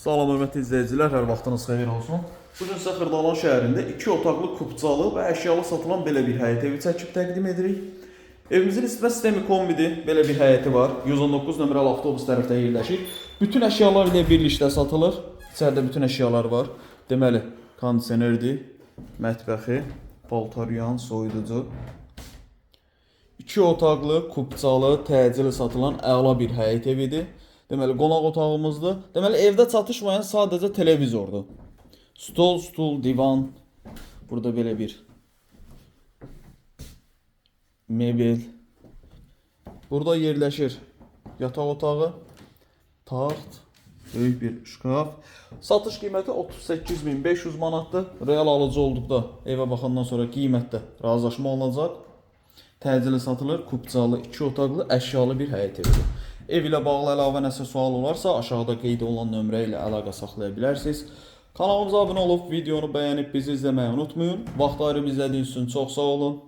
Salam hörmətli izləyicilər, hər vaxtınız xeyir olsun. Bu gün sizə Xırdalan şəhərində 2 otaqlı kupçalı və əşyalı satılan belə bir həyət evi çəkib təqdim edirik. Evimizin isitmə sistemi kombidir. Belə bir həyəti var. 119 nömrəli avtobus tərəfdə yerləşir. Bütün əşyalar ilə birlikdə satılır. İçəridə bütün əşyalar var. Deməli, kondisionerdir, mətbəxi, paltaryan, soyuducu. 2 otaqlı, kupçalı, təcili satılan əla bir həyət evidir. Deməli, qonaq otağımızdır. Deməli, evdə çatışmayan sadəcə televizordur. Stol, stul, divan. Burada belə bir mebel. Burada yerləşir yataq otağı, taxt, böyük bir şkaf. Satış qiyməti 38500 manatdır. Real alıcı olduqda evə baxandan sonra qiymətdə razılaşma olunacaq. Təcili satılır, kupçalı, 2 otaqlı, əşyalı bir həyət evidir. Ev ilə bağlı əlavə nəsə sual olarsa, aşağıda qeyd olunan nömrə ilə əlaqə saxlaya bilərsiniz. Kanalımıza abunə olub, videonu bəyənib bizi izləməyi unutmayın. Vaxt ayırıb izlədiyiniz üçün çox sağ olun.